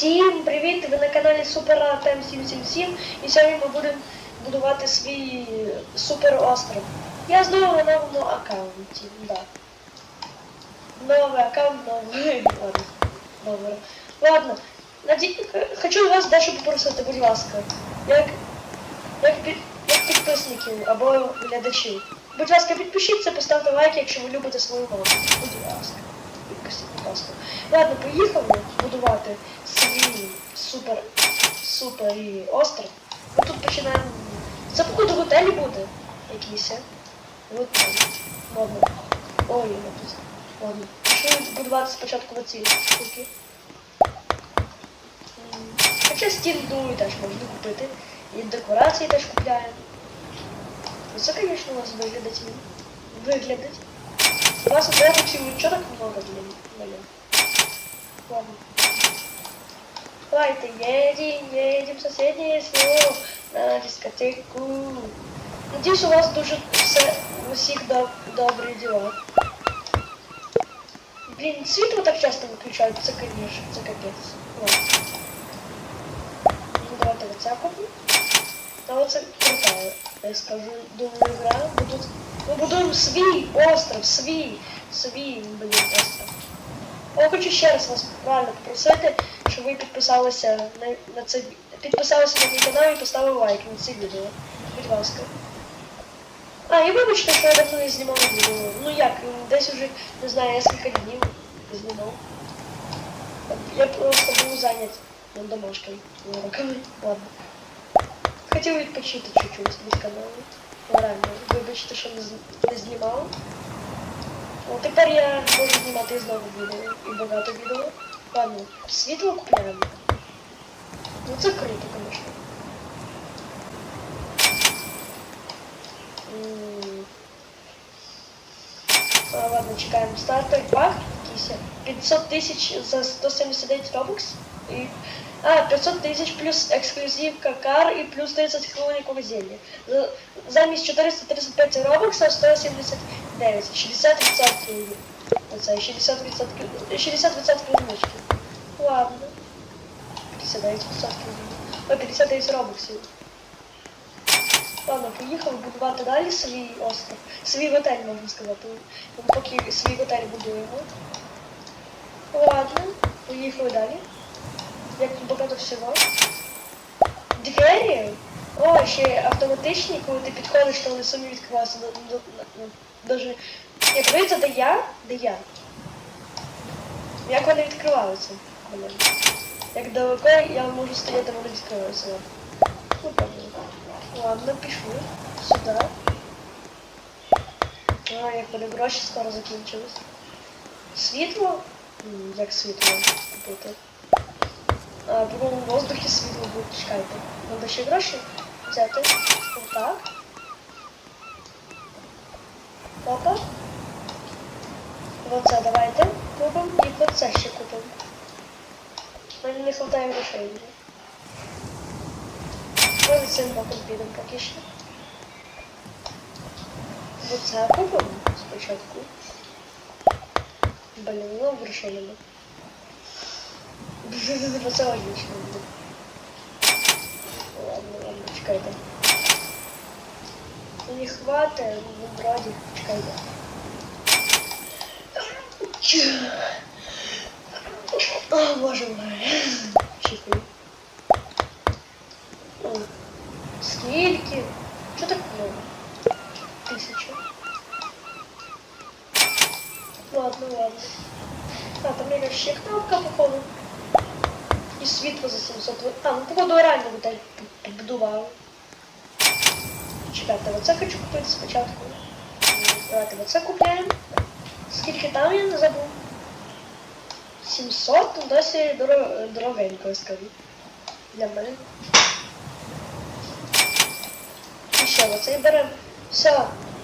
Всім привіт! Ви на каналі Супер Артем 777 і сьогодні ми будемо будувати свій супер остров. Я знову на новому аккаунті. Да. Новий аккаунт, новий. Ладно. Добре. Ладно. Наді... Хочу вас дещо попросити, будь ласка. Як, як, під... як підписників або глядачів. Будь ласка, підпишіться, поставте лайк, якщо ви любите свою мову. Будь ласка. Підпишіть, будь ласка. Ладно, поїхали будувати свій супер супер і остров. Ми тут починаємо. Це походу готель буде якийсь. а? Готель. Ладно. Ой, я тут. Ладно. Пішли будувати спочатку оці штуки. Хоча стінду теж можна купити. І декорації теж купляємо. Це, звісно, у вас виглядить. Виглядить. У вас ответочек ничего так много, блин, блин. Ладно. Давайте, едем, едем в соседнее село на дискотеку. Надеюсь, у вас дуже все, у всіх доб добрі діла. Блін, світло так часто виключають, це, конечно, це капець. Ладно. Ну, давайте оце купимо. Та оце крутая, я скажу, думаю, гра. Бо тут ми будуємо свій остров, свій, свій, блін, остров. Я хочу ще раз вас правильно попросити, щоб ви підписалися на, на це підписалися на мій канал і поставили лайк на це відео. Будь ласка. А, і вибачте, що я давно не знімав відео. Ну як, десь уже, не знаю, кілька днів знімав. Я просто був зайнят домашкою уроками. Ладно. Хотів відпочити чуть-чуть від каналу. Ну, реально, вибачте, що не, з- не знімав. Ну, тепер я можу знімати знову відео і багато відео. Ладно, світло купляємо. Ну це круто, звісно. М. А, ладно, чекаємо. Стартовий пак якийсь. 500 тисяч за 179 робокс. І... А, 500 тисяч плюс ексклюзивка кар і плюс 30 хронікове зілля. За- Замість 435 робокса 179. 60%. Оце 60%. 60% знижки. Ладно. 59%. Ой, 59 робоксів. Ладно, поїхали будувати далі свій остров. Свій готель, можна сказати. Поки свій готель будуємо. Ладно, поїхали далі. Як багато всього. Двері? О, ще автоматичні, коли ти підходиш, то вони самі відкриваються. до- до- до- Даже... Як ви, це де я? Де я? Як вони відкриваються? Як далеко я можу стояти, вони відкриваються. Ну. Ладно, пішли. Сюди. А, як вони гроші скоро закінчились. Світло? Як світло купити? А, по в воздухі світло буде, чекайте. Надо ще гроші взяти. Отак. Опа. Оце давайте купимо і оце ще купимо. Мені не вистачає грошей. Може цим боком підемо поки що. Оце купимо спочатку. Блін, ну грошей нема. Це логічно буде. Ладно, ладно, чекайте. Не хватить, ну вроді, чекайте. О, боже мой. Чекай. О, Скільки? Що так много? Тисяча. Ладно, ладно. А, там якась ще кнопка, походу. І світло за 700. ви- А, ну походу реально готель побудували. Чекайте, оце хочу купити спочатку. Давайте оце купляємо. Скільки там я не забув? 700, ну досі дорогенько, я скажу. Для мене. І що, оце і беремо. Все,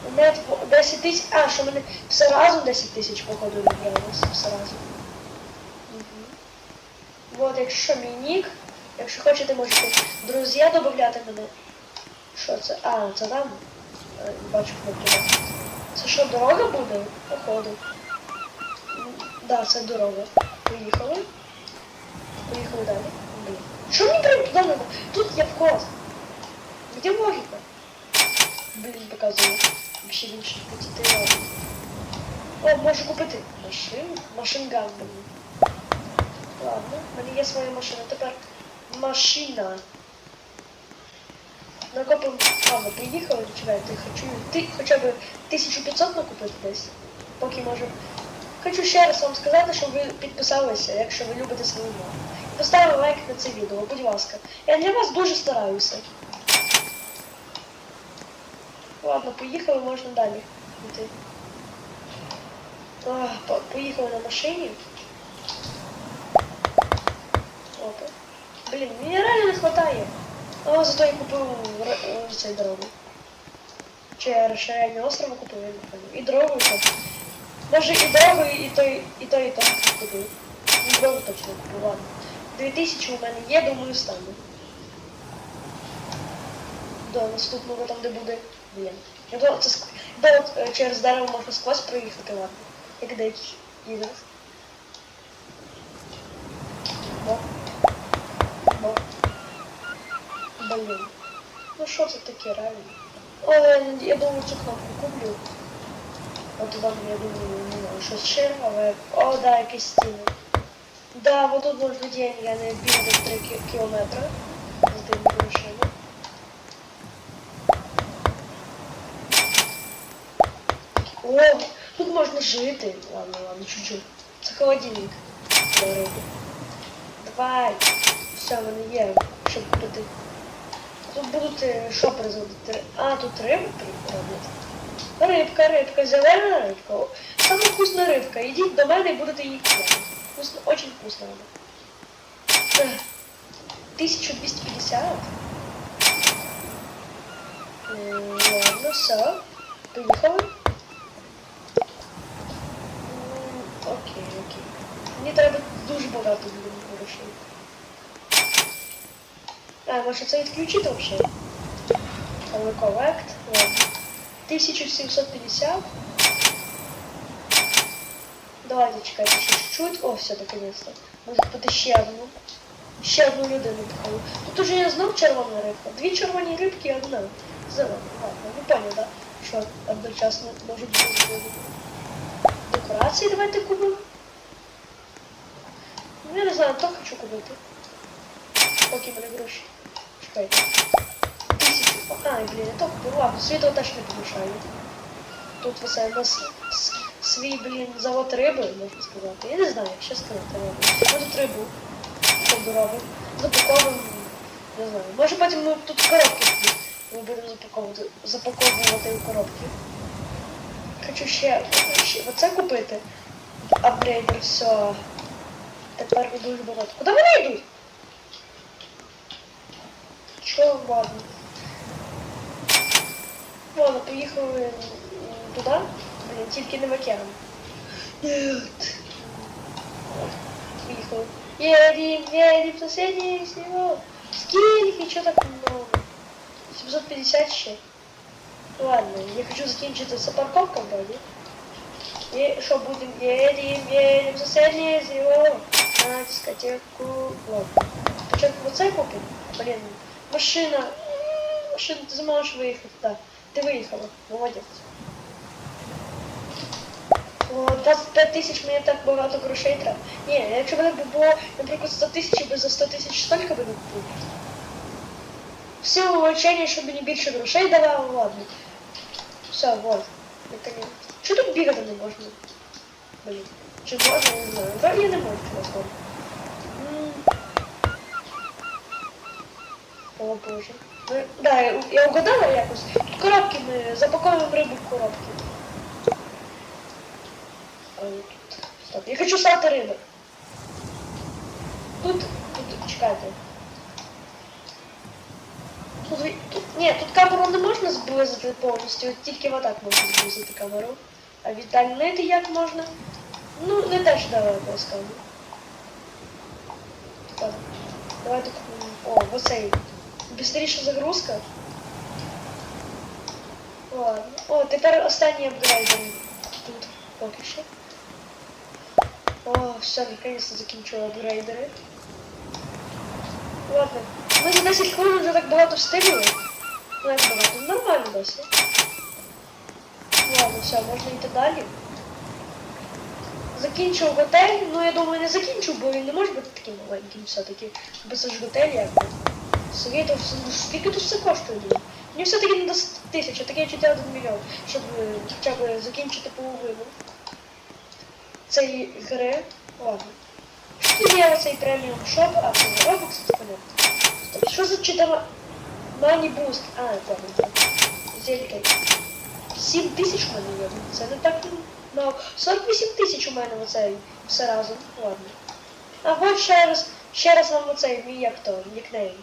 у мене 10 тисяч. А, що мене все разом 10 тисяч, походу, набралося. Все разом. Угу. От, якщо мій нік, якщо хочете, можете друзі додати мене. Що це? А, це там. Е, Бачу кнопку. Це що, дорога буде? Походу. Да, це дорога. Поїхали. Поїхали далі. Блін. Що мені прям туди надо? Тут є вход. Где логіка? Блін, показує. Вообще більше п'яти разів. О, можу купити машину. Машинган, блін. Ладно, в мене є своя машина. Тепер машина. Накопимо. Ладно, приїхали, чекайте, хочу ти хоча б 1500 накупити десь. Поки можемо. Хочу ще раз вам сказати, щоб ви підписалися, якщо ви любите свою мову. І поставили лайк на це відео, будь ласка. Я для вас дуже стараюся. Ладно, поїхали, можна далі йти. Поїхали на машині. Опа. Блін, мені реально не хватає. Але зато я купив р- е, цей дорогу. Чи я розширення острова купив, я не. І дорогу, і то. Може і дорогу, і той, і той, і той купив. І дорогу точно купив, ладно. 2000 у мене є, думаю, стане. До наступного там, де буде. Блін. Я думаю, це де от е, через дерево можна сквозь проїхати, ладно. Як деякі ігри. Бо. Бо. Блін. Ну що це таке реально? Але я думаю, цю кнопку куплю. От вам, я думаю, не знаю, щось ще, але... О, да, якісь. Да, вот тут можна деньги, а не бігати 3 ки- кілометри з тими грошима. О, тут можна жити. Ладно, ладно, чуть-чуть. Це холодильник. Давай. Все, в мене є, щоб купити. Тут будуть е, що производити? А, тут рибу роблять. Рибка, рибка, зелена рибка. Саме вкусна рибка. Ідіть до мене і будете її купляти. Вкусно, очень вкусно вона. 1250. Ладно, все. Поїхали. Окей, окей. Мені треба дуже багато грошей. А, може це відключити взагалі? Але collect, ладно. 1750. Давайте чекайте ще чуть-чуть. О, все, наконец-то. Може купити ще одну. Ще одну людину таку. Тут уже я знов червона рибка. Дві червоні рибки і одна. Зелена. Ладно, ви поняли, да? Що одночасно може бути. Декорації давайте купимо. Ну, я не знаю, то хочу купити. Поки мене гроші. Тисячу. А, блін, я то купив. Ладно, світло теж не помішає. Тут все у нас свій, блін, завод риби, можна сказати. Я не знаю, як ще сказати ладно. Ми тут рибу робимо. Запаковуємо. Не знаю. Може потім ми тут коробки ми будемо запаковувати, запаковувати у коробки. Хочу ще, ще оце купити. Апгрейдер, все. Тепер дуже багато. Куди вони йдуть? Що, ладно. Ладно, поїхали м, туди, блін, тільки не в океан. Нет. Поїхали. Едем, едем, соседний снег. Скільки, що так много? 750 ще. Ладно, я хочу закінчити з парковком вроді. І що будем? Едем, едем, соседнее село. На дискотеку. Ладно. Спочатку оце купимо. Блін, машина. Машина, ти зможеш виїхати, так. Ти виїхала. Молодець. О, 25 тисяч мені так багато грошей треба. Ні, якщо б б було, наприклад, 100 тисяч, я за 100 тисяч стільки би не купив. В силу вивчення, щоб мені більше грошей давало, ладно. Все, вот. Наконец. Тут бігати не можна? Блін. Чи можна, не знаю. Вроді не можу, чесно. О боже. Ну, да, я, угадала якось. Коробки ми запаковуємо рибу в коробки. Стоп. Я хочу стати риби. Тут, тут, чекайте. Тут, тут, ні, тут камеру не можна зблизити повністю, тільки отак можна зблизити камеру. А віддалити як можна? Ну, не теж я скажу. Так. Давайте. О, в Бистріша загрузка. Ладно. О, тепер останній апгрейдер. Тут поки що. О, все, наконец-то закінчила апгрейдери. Ладно. Ми за 10 хвилин вже так багато встигли. Ну як багато? Нормально досить. Ладно, все, можна йти далі. Закінчив готель, ну я думаю, не закінчив, бо він не може бути таким маленьким все-таки. Це ж готель якби. Ну, скільки тут все коштує? Мені все-таки не до 100 тисяч, а таке відчуття 1 мільйон, щоб е, хоча б закінчити половину цієї гри. Ладно. Що є оцей преміум шоп, а це Robux, це понятно. Що за читава Money Boost? А, понял. Зельки. 7 тисяч у мене є. Це не так мало. 48 тисяч у мене оцей все разом. Ладно. А от ще раз, ще раз вам оцей як то, нікнейм.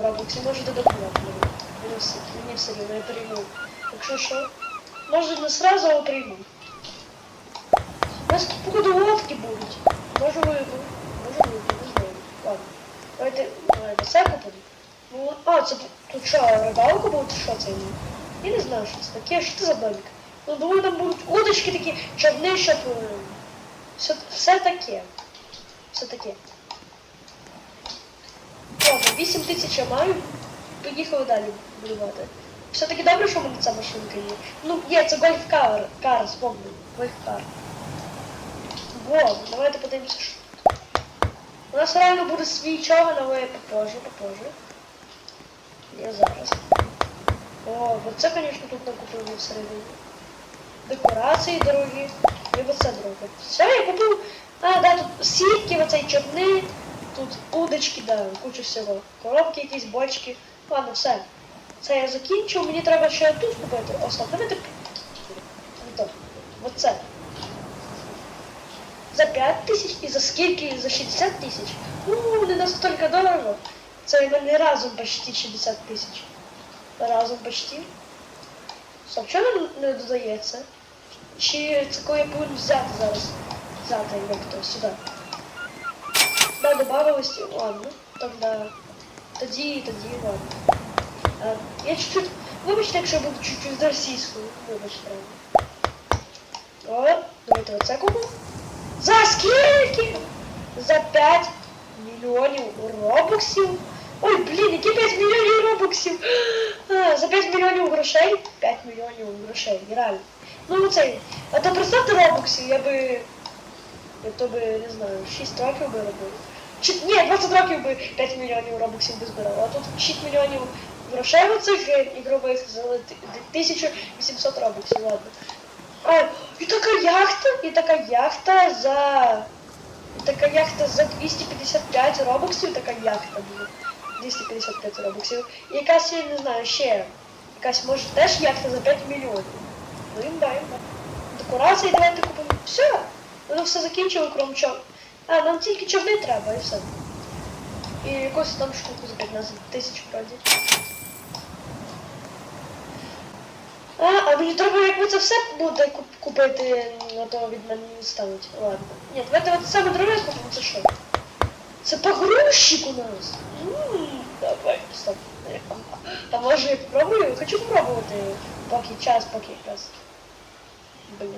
В Роблоксі можете додати мені. Мені все, рівно, я прийму. Якщо що, може не сразу, але прийму. У нас тут походу лодки будуть. Може вийду. Може вийду, не знаю. Ладно. Давайте, давайте це купимо. Ну, а, це тут- що, рибалка буде, що це? Я не знаю, що це таке, що це за домик. Ну, думаю, там будуть удочки такі, човни, щоб... Все, все таке. Все таке. Ладно, 8 тисяч я маю. Поїхали далі будувати. Все-таки добре, що в мене ця машинка є. Ну, є, це гольф-кар, кар, спомню. Гольф-кар. Во, давайте подивимося, що. У нас реально буде свій човен, але попозже, попозже. Я зараз. О, вот це, звісно, тут накупили всередині. Декорації дорогі. І оце дороге. Все, я купив. А, да, тут сітки, оцей човни, тут удочки, да, куча всього. Коробки якісь, бочки. Ладно, все. Це я закінчив, мені треба ще тут купити. О, стоп, давайте. Оце. За 5 тисяч і за скільки? За 60 тисяч. Ну, не настільки дорого. Це мене разом почти 60 тисяч. Разом почти. Стоп, чого не додається? Чи це коли я повинен взяти зараз? Взяти як то сюди. Да, добавилось, ладно. Тогда. Тоді, тоді, ладно. А, я чуть-чуть. Вибачте, якщо я буду чуть-чуть з російською. Вибачте. О, давайте оце купимо. За скільки? За 5 мільйонів робоксів. Ой, блін, які 5 мільйонів робоксів? А, за 5 мільйонів грошей? 5 мільйонів грошей, реально. Ну оцей. А то представте робоксів, я би. Я то би, не знаю, 6 років би робив. Чи, ні, 20 років би 5 мільйонів робоксів би збирав. А тут 6 мільйонів грошей оцих е, ігрових за 1800 робоксів, ладно. А, і така яхта, і така яхта за. І така яхта за 255 робоксів, така яхта буде. 255 робоксів. І якась, я не знаю, ще. Якась може теж яхта за 5 мільйонів. Ну імба, імба. Декорації давайте купимо. Все. Воно все закінчило, крім чов. А, нам тільки човни треба і все. І якусь там штуку за 15 тисяч вроді. А, а мені треба, як ви це все буде купити, а то від мене не стануть. Ладно. Ні, давайте от саме дороге купимо, це що? Це погрузчик у нас. М, Давай, стоп. А може я попробую? Хочу попробувати, поки час, поки якраз. Блін,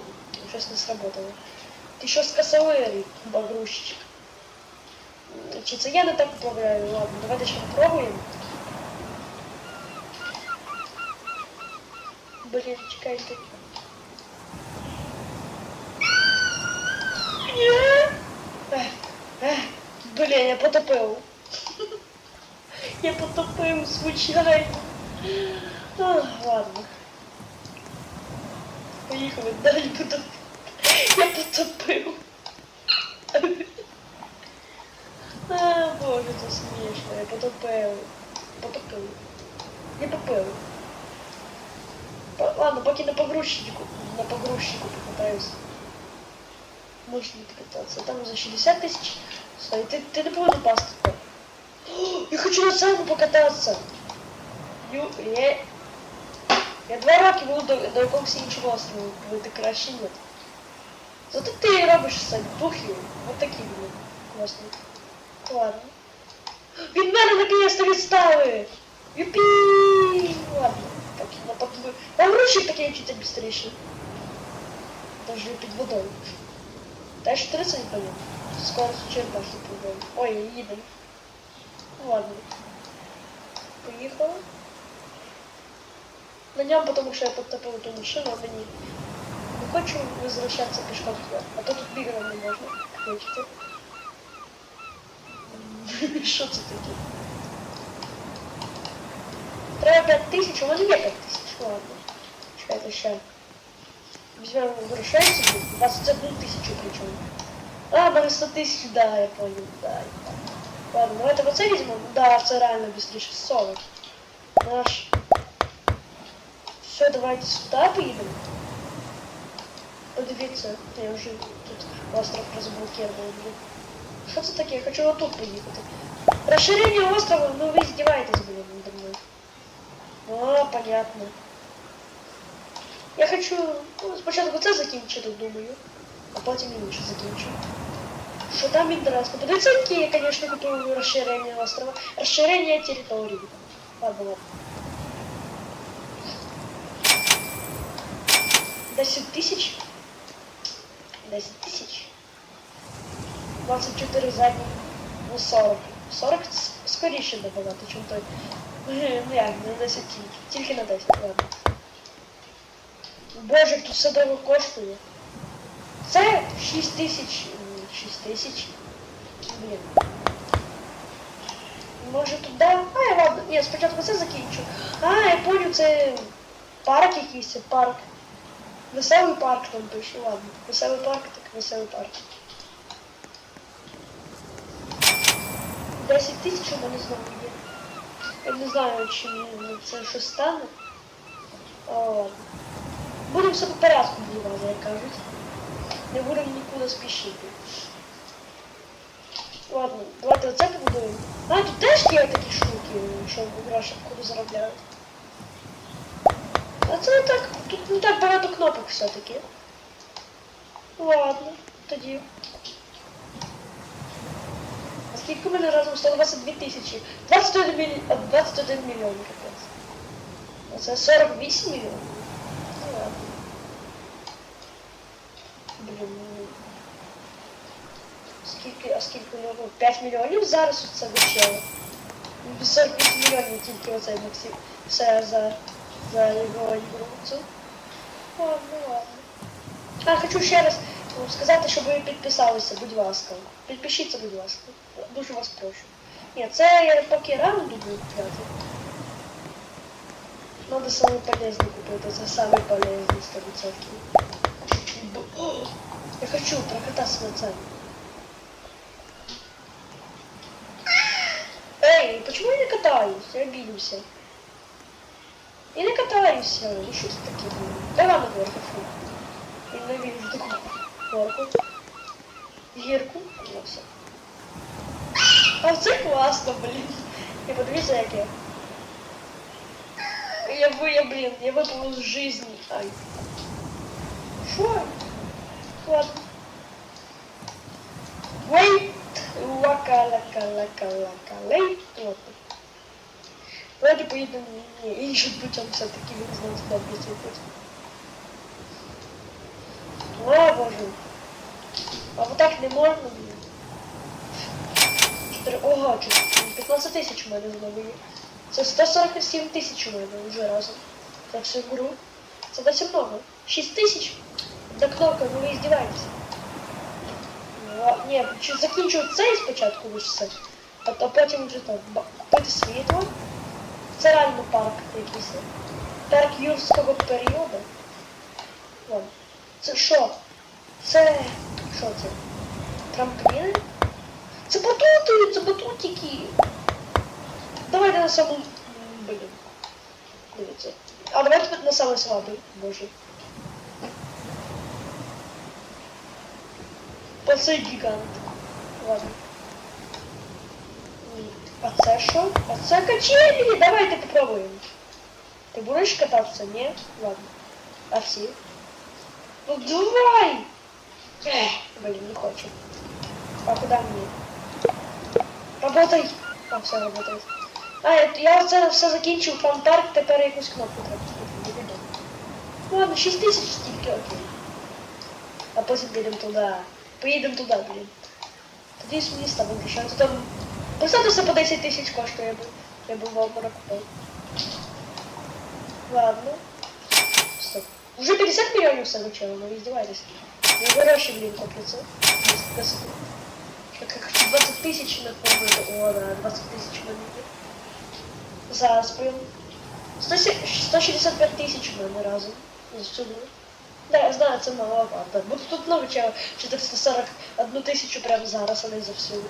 щось не сработало. Ти що погрузчик? М, Чи це я не так управляю? Ладно, давайте ще попробуємо. Блін, чекайте. Ех, ех, Блін, я потопив. Я потопив звичайно. Ладно. Поїхали далі потопив. Я потопив. А, боже, це смішно. Я потопив. Потопив. Я попив. По- Ладно, поки на погрузчику, на погрузчику покатаюсь. Можна не покататься. Там за 60 тысяч. Стой, ты, ты не повинен пасти. О, Я хочу на цьому покататися. Ю, я... Я два роки буду до, до якогось іншого острову, коли ти краще ні. Зато ти робиш духи. Вот такі вони. Класні. Ладно. Від мене наконец-то відстали! Юпі! Ладно, так, на подвы... Там ручек такие чуть быстрее. Даже під водою. Теж 30 не пойдем. Скоро черпаш не пойдем. Ой, я їду. Ладно. Поїхали. На ньому, потому що я подтопив ту машину, а мені хочу возвращаться пішком туди. А то тут бігати не. Хочете. Що це таке? Треба 5 тисяч, у мене є 5 тисяч, ладно. Чекайте ще. Візьмемо грошей собі, 21 тисячу причому. А, мене 100 тисяч, да, я понял, да. я. Ладно, давайте оце візьмемо. Да, це реально быстріше 40. Наш. Все, давайте сюди поїдемо. Подивіться, я вже тут остров розблокировав. блін. Що це таке? Я хочу отут поїхати. Розширення острова, ну ви здіваєтесь, блін, надо мною. А, понятно. Я хочу ну, спочатку це закінчити, думаю, а потім інше закінчу. Що там інтересно? Подивіться, які я, конечно, готую розширення острова. Розширення території. Ладно, ладно. 10 тисяч. 10 тисяч. 24 задні. Ну 40. 40 скоріше набагато, чим той. Ну як, не 10 тільки. Тільки на 10, ладно. Боже, тут все дорого коштує. Це 6 тисяч. 6 тисяч. Блін. Може туди? А, я ладно. Ні, спочатку це закінчу. А, я понял, це парк якийсь, парк. Веселий парк там пише, ладно. Веселий парк, так веселий парк. 10 тисяч у мене знову є. Я не знаю, чи мені це щось стане. Все по порядку будувати, як кажуть. Не будемо нікуди спішити. Ладно, давайте оце побудуємо. А, тут теж є такі штуки, що гроші куди заробляють. А це так, тут не так багато кнопок все-таки. Ладно, тоді. А скільки в мене разом 122 тисячі? 21 мільйон, 21 мільйон капець. А це 48 мільйонів? Ну ладно. Блін, ну... Скільки, а скільки у нього? 5 мільйонів зараз це вичело. 48 мільйонів тільки оцей Максим. Все за, за його ігру. цю. Ладно, ладно. А, хочу ще раз ну, сказати, щоб ви підписалися, будь ласка. Підпишіться, будь ласка. Дуже вас прошу. Ні, це я поки рано буду купляти. Надо самый полезный купить, это самый полезный 100%. Б- О, Я хочу прокататься на цене. Эй, почему я не катаюсь? Я обиделся. Я не катаюсь. Ну что это такие? блин? Давай на горку. фу. Ненавижу такую горку. Гірку. Ну все. А це класно, блін. І подивіться, як я. Я вы, я, блин, я выпал из жизни. Ай. Шо? Ладно. Wait. Лака, лака, лака, лака, лейт. Ладно. Давайте поїдемо ні, іншим путем все-таки знав добре путь. О, боже. А вот так не блін. Чотири... Ого, чотири- 15 тисяч у мене знову є. Це 147 тисяч у мене вже разом. За всю гру. Це досить много. 6 тисяч? Да кнопка, ну ви здіваєтеся. Ні, закінчу цей спочатку все, а, а потім вже так, ба- купити світло. Це реально парк якийсь. Парк юрського періоду. Вон. Це що? Це. Що це? Трампліни? Це батути, це батутики. Давайте на саму. Блін. Дивіться. А давайте на самий слабий, боже. Оце гігант. Ладно. М, А це що? А це качелі! Давайте попробуємо. Ти будеш кататися? Ні? Ладно. А всі? Ну давай! Ех, блін, не хочу. А куди мені? Работай! А, все работает. А, я, я це все закінчив фан-парк, тепер якусь кнопку треба зробити. Ну ладно, 6 тисяч тільки окей. А потім підемо туди. Поїдемо туди, блін. Тоді з міста виключаю. Там Поставте все по 10 тисяч коштує, я я би Волмара. Ладно. Стоп. Уже 50 мільйонів все вичало, ну издеваетесь. Я гроші, блін, купляться. Как 20 тисяч на помню. О, да, 20 тисяч на мені. Зараз прям. 165 тисяч в мене разом. З. Да, я знаю, це маловато. Буде тут много чого. 441 тисячу прямо зараз, не за всю.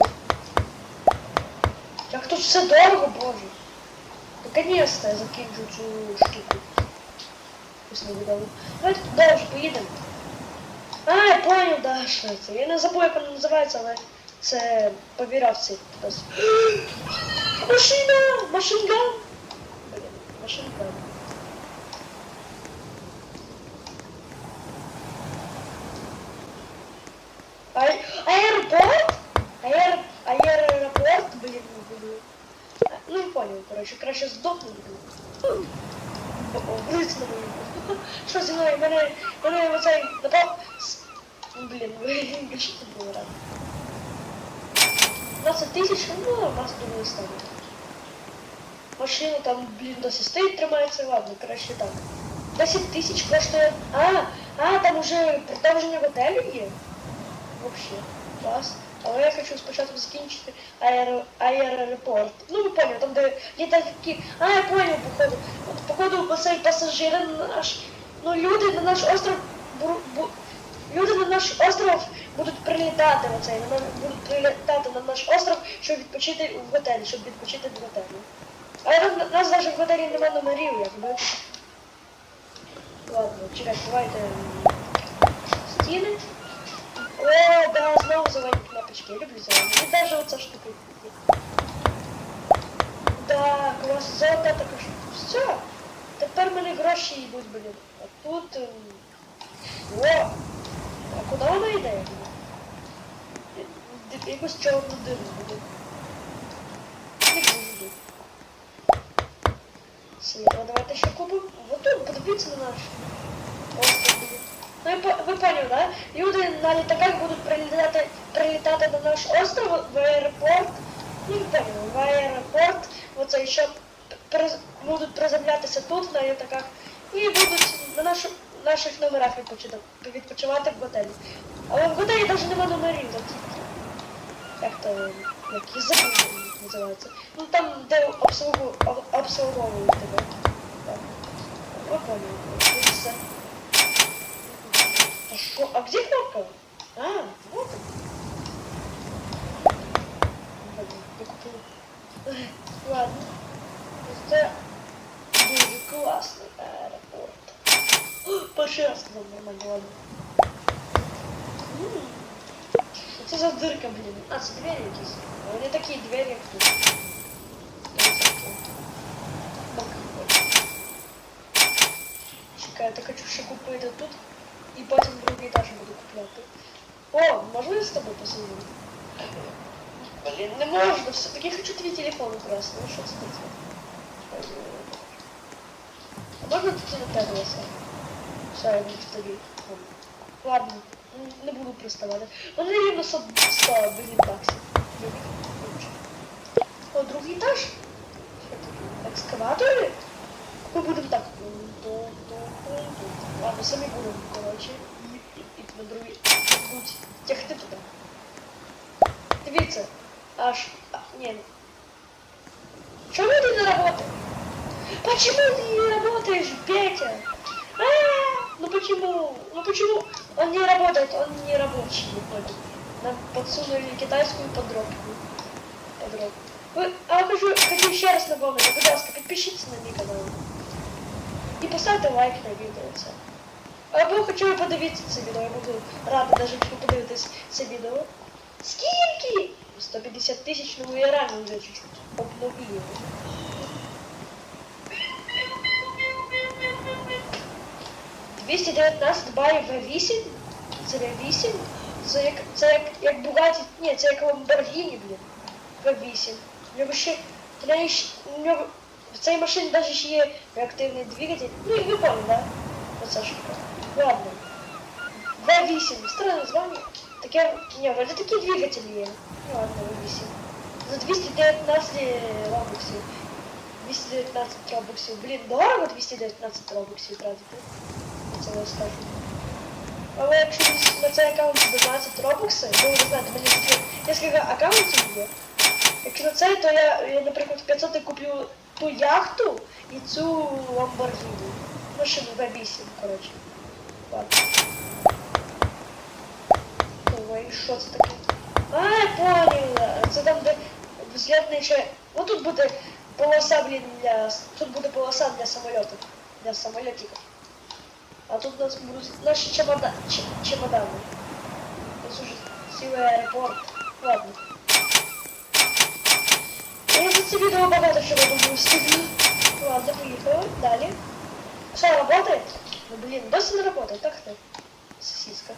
Як тут все дорого, боже. Наконец-то я закінчу цю штуку. Ось не видали. Давайте туди вже поїдемо. А, я понял, да, що це. Я не забув, як вона називається, але це повіравці. Машина! Машинган! Блін, машинган. Ай- Аэропорт? Аэр... Аэропорт, блин, не буду. А, Ну, не понял, короче, краще здохнути. блін. О, о, Гриць на мою. Що зі мною? Мене, мене оцей напав... с- Блін, ви що це було рано? 20 тисяч, ну, вас думаю, стане. Машина там, блін, досі стоїть, тримається, ладно, краще так. 10 тисяч коштує... А, а, там уже продовження готелю є? Вообще, клас. Але я хочу спочатку закінчити аеро... аеропорт. Ну, ви поняли, там де літаки. А, я понял, походу. От, походу, пасажири на наш... Ну, люди на наш остров... Бу... Бу... Люди на наш остров будуть прилітати оцей, на... будуть прилітати на наш остров, щоб відпочити в готелі, щоб відпочити в готелі. Але в нас навіть в готелі немає номерів, якби. Ладно, чекайте, давайте стіни. О, да, знову зелені кнопочки. Я люблю зелені. І навіть оця штука. Да, клас, золота така штука. Все. Тепер в мене гроші йдуть, блін. А тут... ем, О! А куди вона йде? Якусь чорну диру буде. Не буду. Світло, давайте ще купимо. Вот тут, подивіться на наш остров. Ну, ви ви поняли, да? Люди на літаках будуть прилітати, прилітати на наш остров в аеропорт. Ну, поняли, в аеропорт, оце ще приз- будуть приземлятися тут на літаках і будуть на нашу, наших номерах відпочити, відпочивати в готелі. Але в готелі навіть немає номерів, тільки, як то, як забув, називається. Ну там, де обслугу, об- обслуговують тебе. Ви поняли, все. А что? А где кнопка? А, вот она. Блин, я купил. Эх, Ладно. Это дуже классный аэропорт. О, Перший раз сказав нормально, ладно. М, Що це за дирка, блін? А, це двері якісь. А Вони такі двері, як тут. Чекайте, хочу ще купити тут. І потім другий етаж буду купляти. О, можна я з тобою посидіти? Блін, не можна, все-таки хочу твій телефон украсти. Ну що це? А можна тут на тебе все? Все, я буду тобі. Ладно, не буду приставати. Вони рівно 100, 100 блін, баксів. О, другий таке? Екскаватори? Ми будемо так. Ладно, самі будемо, коротше. І, і, і на другий будуть тягти туди. Дивіться, аж. А, ні. Чому ти не работаешь? Почему ты не работаешь, Петя? А, ну почему? Ну почему он не работает, он не рабочий, выходит. Нам подсунули китайскую подробку. Подробку. Вы, а я хочу, хочу еще раз напомнить, пожалуйста, подпишитесь на мой канал. І поставте лайк на відео це. Або хоча б подивіться це відео, я буду рада, навіть якщо це відео. Скільки? 150 тисяч, ну я реально вже чуть-чуть обновив. Двісті 19 балів V8? Це V8? Це як, це як, як Bugatti, ні, це як Lamborghini, блін. V8. У нього ще, у нього в цій машині навіть ще є реактивний двигатель. Ну і ви да? Оце штука. Ладно. V8, странне названня. Таке, ні, вроде такі двигателі є. Ну ладно, V8. за 219 робоксів. 219 робоксів. Блін, дорого 219 робоксів тратити. Я Це я скажу. Але якщо на цей аккаунт 12 робокси, ну ви знаєте, мені такі кілька аккаунтів є. Якщо на цей, то я, я в 500 куплю ту яхту і цю Lamborghini. Машину V8, коротше. Ладно. Ой, що це таке? А, я поняла. Це там, де взлетний ще... Ну тут буде полоса, блін, для... Тут буде полоса для самольотів. Для самольотів. А тут у нас будуть наші чемода... ч- чемодани. Тут уже цілий аеропорт. Ладно. Я за це відео багато чого думаю собі. Ладно, поїхали. Далі. Що, работает? Ну блин, досі не работает, так ти? Сосиска.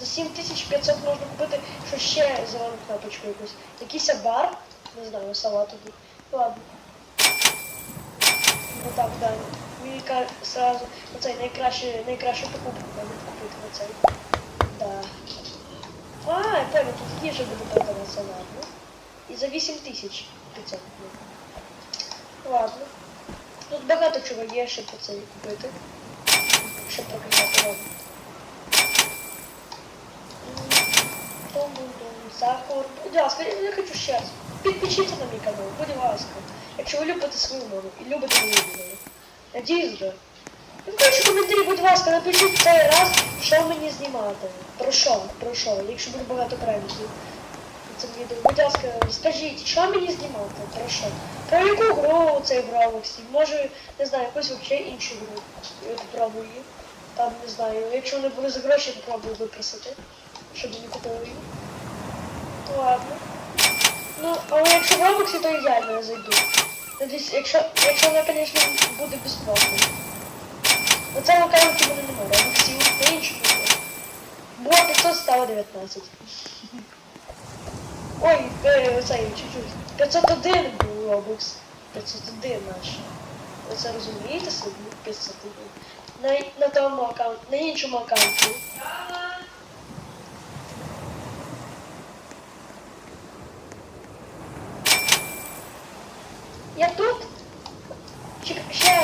За 7500 можна купити що ще зелену кнопочку якусь. Якийсь бар, не знаю, салату. Ладно. Ну так, да. Мені сразу оцей найкраще, найкраще покупку треба купити оцей. Да. А, я понял, тут їжа буде продаватися, ладно. І за 8500. ну. Ладно. Тут багато чого є, щоб це купити. Щоб показати ладно. Тум-бум-бум, Будь ласка, я хочу ще раз. Підпишіться на мій канал, будь ласка. Якщо ви любите свою мову і любите мою мову. Надіюсь, да. Ну, коротше, коментарі, будь ласка, напишіть цей раз, що мені знімати. Про що, про що, якщо буде багато переглядів. Це відео. Будь ласка, скажіть, що мені знімати? Про що? Про яку гру цей в Roblox? Може, не знаю, якусь взагалі іншу гру. Її. Там, не знаю, якщо не буде за гроші, попробую випросити, щоб мені купили її. Ну ладно. Ну, але якщо в Roblox, то ідеально я зайду. Надіюсь, якщо, якщо вона, звісно, буде безплатною. На цьому аккаунті мене немає, Robloxів, на іншому. Було 500, стало 19. Ой, цей оцей, чуть-чуть. 501 був робокс. 501 наш. Ви це розумієте собі? 501. На, на тому аккаунті, на іншому аккаунті. Я тут. Чек- Ще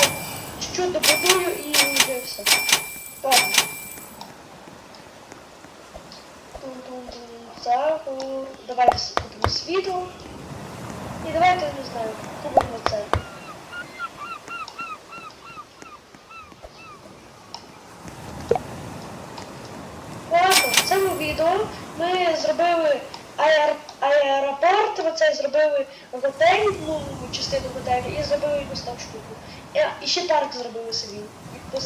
чуть-чуть добудую і вже все. Ладно. Тун-тун-тун. Сахар. Давайте с- купимо світло. І давайте, не знаю, купимо це. Ладно, в цьому відео ми зробили аер... аеропорт, оце зробили готель, ну, частину готелю, і зробили якусь там штуку. І, і ще парк зробили собі.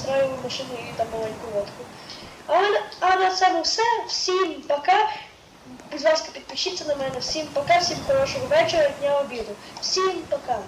І машину і там маленьку лодку. А, а на цьому все. Всім пока. Будь ласка, підпишіться на мене. Всім пока, всім хорошого вечора, дня обіду. Всім пока.